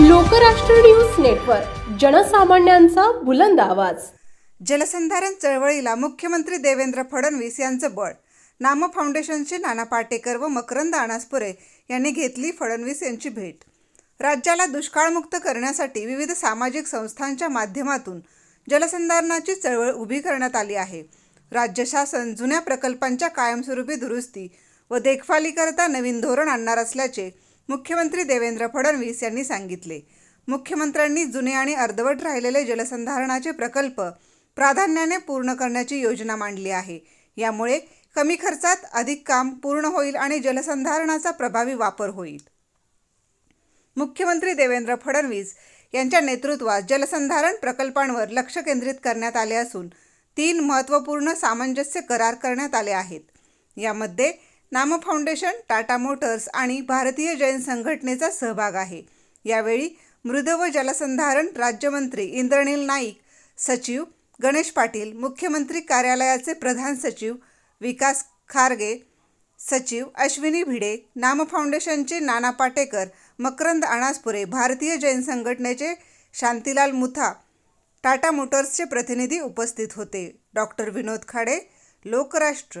Lokrashtra news network जनसामान्यांचा बुलंद आवाज. जलसंधारण चळवळीला मुख्यमंत्री देवेंद्र फडणवीस यांचं बळ. नाम फाउंडेशनचे नाना पाटेकर व मकरंद अनासपुरे यांनी घेतली फडणवीस यांची भेट. राज्याला दुष्काळमुक्त करण्यासाठी विविध सामाजिक संस्थांच्या माध्यमातून जलसंधारणाची चळवळ उभी करण्यात आली आहे. राज्य शासन जुन्या प्रकल्पांच्या कायमस्वरूपी दुरुस्ती व देखभालीकरता नवीन धोरण आणणार असल्याचे मुख्यमंत्री देवेंद्र फडणवीस यांनी सांगितले. मुख्यमंत्र्यांनी जुने आणि अर्धवट राहिलेले जलसंधारणाचे प्रकल्प प्राधान्याने पूर्ण करण्याची योजना मांडली आहे. यामुळे कमी खर्चात अधिक काम पूर्ण होईल आणि जलसंधारणाचा प्रभावी वापर होईल. मुख्यमंत्री देवेंद्र फडणवीस यांच्या नेतृत्वात जलसंधारण प्रकल्पांवर लक्ष केंद्रित करण्यात आले असून तीन महत्त्वपूर्ण सामंजस्य करार करण्यात आले आहेत. यामध्ये नाम फाउंडेशन टाटा मोटर्स आणि भारतीय जैन संघटनेचा सहभाग आहे. यावेळी मृद व जलसंधारण राज्यमंत्री इंद्रनील नाईक सचिव गणेश पाटील मुख्यमंत्री कार्यालयाचे प्रधान सचिव विकास खारगे सचिव अश्विनी भिडे नाम फाउंडेशनचे नाना पाटेकर मकरंद अणासपुरे भारतीय जैन संघटनेचे शांतीलाल मुथा टाटा मोटर्सचे प्रतिनिधी उपस्थित होते. डॉक्टर विनोद खाडे लोकराष्ट्र.